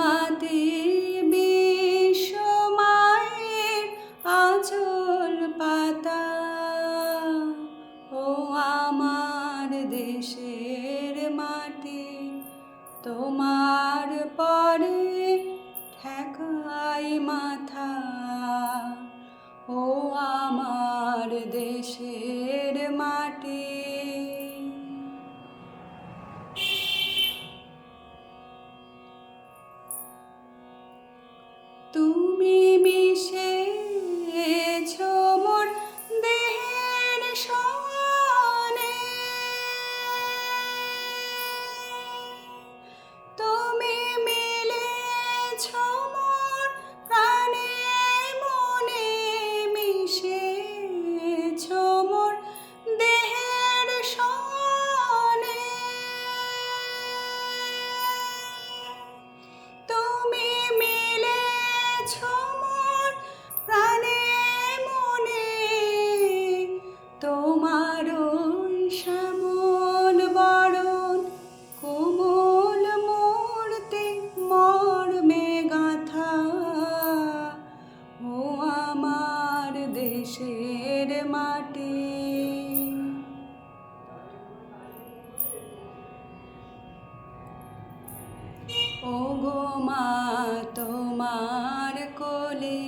তোমাতে বিশ্বমায়ের আচল পাতা। ও আমার দেশের মাটি, তোমার পরে ঠেকাই মাথা। ও আমার দেশের মাটি দেশের মাটি। ও গো মা, তোমার কোলে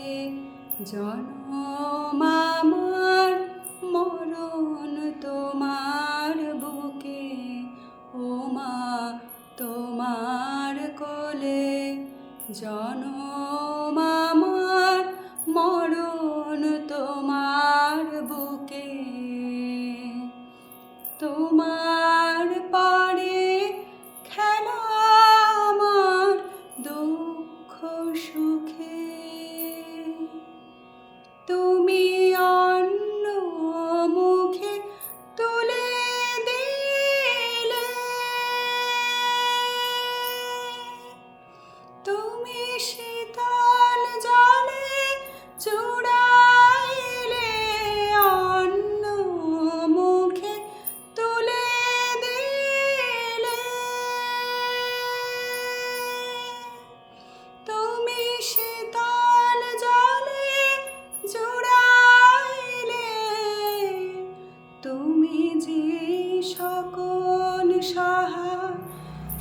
জনম আমার, মরণ তোমার বুকে। ও মা, তোমার কোলে জনম তোমার পরে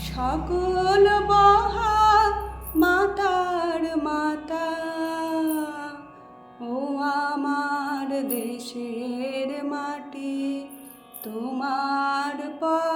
সকল বহা মাতার মাতা। ও আমার দেশের মাটি তোমার পরে